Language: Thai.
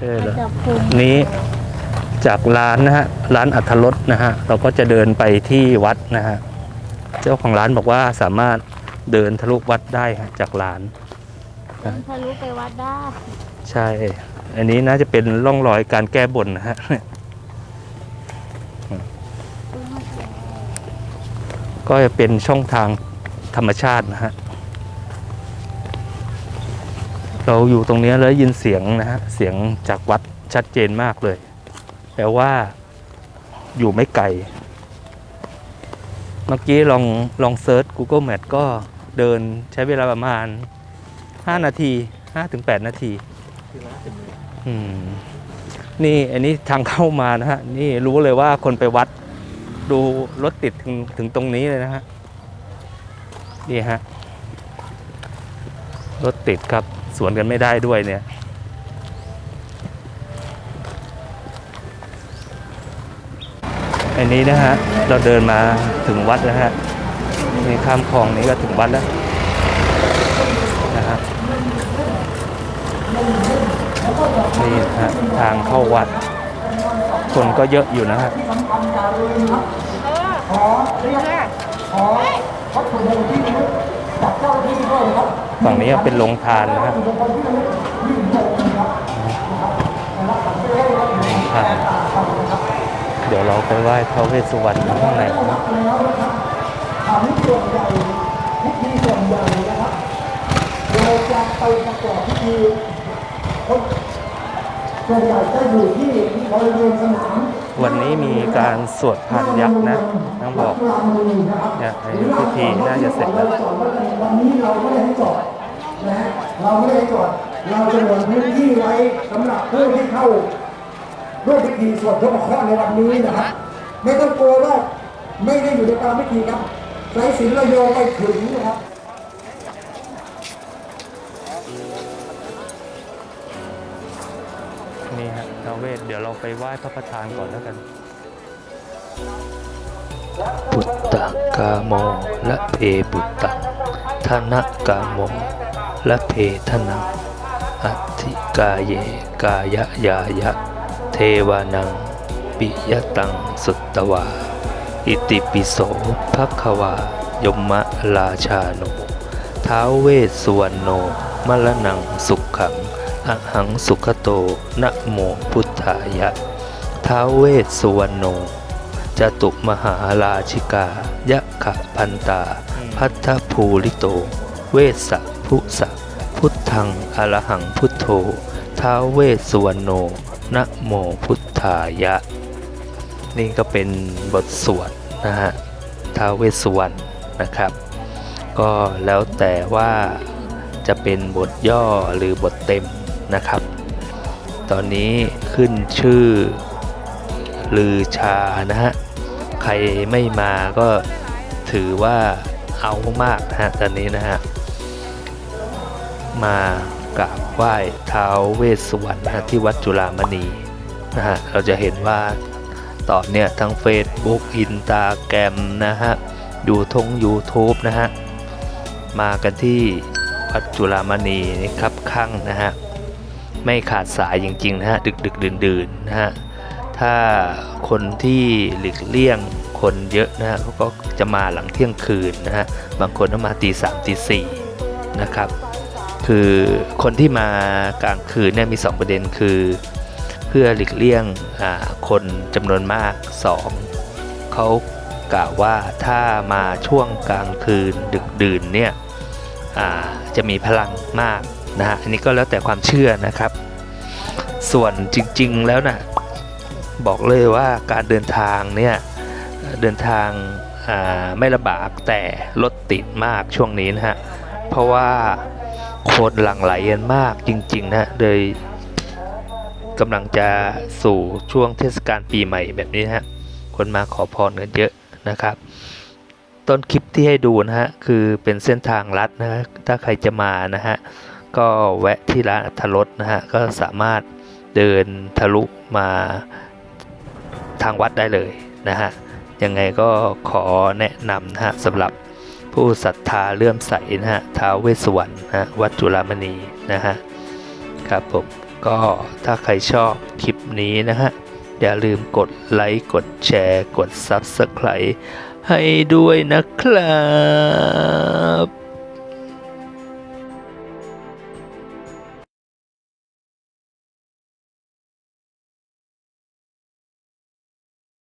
ช่เลยจับพุงนี้จากร้านนะฮะร้านอัธรสนะฮะเราก็จะเดินไปที่วัดนะฮะเจ้าของร้านบอกว่าสามารถเดินทะลุวัดได้ฮะจากร้านเดินทะลุไปวัดได้ใช่ อันนี้น่าจะเป็นร่องรอยการแก้บนนะฮะก็จะเป็นช่องทางธรรมชาตินะฮะ เราอยู่ตรงนี้แล้วยินเสียงนะฮะเสียงจากวัดชัดเจนมากเลยแปลว่าอยู่ไม่ไกล เมื่อกี้ลองลองเซิร์ช Google Map ก็เดินใช้เวลาประมาณ 5 นาที 5-8 นาทีอืมนี่อันนี้ทางเข้ามานะฮะ นี่รู้เลยว่าคนไปวัดดูรถติดถึงถึงตรงนี้เลยนะฮะ นี่ฮะ รถติดครับ สวนกันไม่ได้ด้วยเนี่ยอันนี้นะฮะเราเดินมาถึงวัดแล้วฮะนี่ข้ามคลองนี้ก็ถึงวัดแล้วนะฮะนี่นะฮะทางเข้าวัด คนก็เยอะอยู่นะฮะ ฝั่งนี้เป็นโรงทานนะฮะโรงทานเดี๋ยวเราไปไหว้พระเวสสุวรรณข้างในนะครับเราจะไปประกอบพิธีส่วนใหญ่จะอยู่ที่บริเวณสนาม วันนี้มีการสวดพันยักษ์นะต้องบอกเนี่ยพิธีน่าจะเสร็จแล้ววันนี้เราไม่ได้จอดนะฮะเราไม่ได้จอดเราจะเหลือพื้นที่ไว้สำหรับผู้ที่เข้าร่วมพิธีสวดพระเคราะห์ในวันนี้นะครับไม่ต้องกลัวว่าไม่ได้อยู่ในตามพิธีครับสายสินเราโยไปถึงนะครับ นี่ฮะทาวเวศเดี๋ยวเราไปไหว้พระประธานก่อนแล้วกัน ปุตตะกาโมและเพปุตตะทนกาโมและเพทนังอัติกาเยกายะยายะ เทวานัง ปิยตังสุตตวา อิติปิโสภควายมะราชาโนท้าวเวสสุวรรณโนมรณังสุขขัง อหังสุขโต นะโมพุทธายะ ท้าวเวสสุวรรณโนจตุมหาราชิกา ยะขะพันตา พัทธภูริโต เวสสะพุสะ พุทธังอรหังพุทโธ ท้าวเวสสุวรรณโน นะโมพุทธายะ นี่ก็เป็นบทสวดนะฮะ ท้าวเวสสุวรรณนะครับ ก็แล้วแต่ว่าจะเป็นบทย่อหรือบทเต็ม นะครับ ตอนนี้ขึ้นชื่อ ลือชานะฮะ ใครไม่มาก็ถือว่าเอามากนะฮะตอนนี้นะฮะ มากราบไหว้ท้าวเวสสุวรรณนะที่วัดจุฬามณีนะฮะ เราจะเห็นว่าตอนเนี้ยทั้ง Facebook อินตาแกรมนะฮะยูทง YouTube นะฮะ มากันที่วัดจุฬามณีนี่ครับข้างนะฮะ ไม่ขาดสายจริงๆนะฮะดึกดึกดื่นดื่นๆนะฮะถ้าคนที่หลีกเลี่ยงคนเยอะนะฮะเขาก็จะมาหลังเที่ยงคืนนะฮะบางคนก็มาตีสามตีสี่นะครับ คือคนที่มากลางคืนเนี่ยมี 2 ประเด็นคือ เพื่อหลีกเลี่ยงคนจำนวนมาก 2เขากล่าวว่าถ้ามาช่วงกลางคืนดึกดื่นเนี่ยจะมีพลังมาก นะฮะอันนี้ก็แล้วแต่ความเชื่อนะครับ ส่วนจริงๆแล้วนะบอกเลยว่าการเดินทางเนี่ยเดินทางาไม่ลำบากแต่รถติดมากช่วงนี้นะฮะเพราะว่าคนหลั่งไหลกันมากจริงๆนะฮะโดยกำลังจะสู่ช่วงเทศกาลปีใหม่แบบนี้นะฮะคนมาขอพรกันเยอะนะครับ ต้นคลิปที่ให้ดูนะฮะคือเป็นเส้นทางลัดนะฮะถ้าใครจะมานะฮะ ก็แวะที่ร้านอัทรสนะฮะ ก็สามารถเดินทะลุมาทางวัดได้เลยนะฮะ ยังไงก็ขอแนะนำนะฮะสำหรับผู้ศรัทธาเลื่อมใสนะฮะท้าวเวสสวรรณนะฮะวัดจุฬามณีนะฮะครับผมก็ถ้าใครชอบคลิปนี้นะฮะ อย่าลืมกดไลค์กดแชร์ กด Subscribe ให้ด้วยนะครับ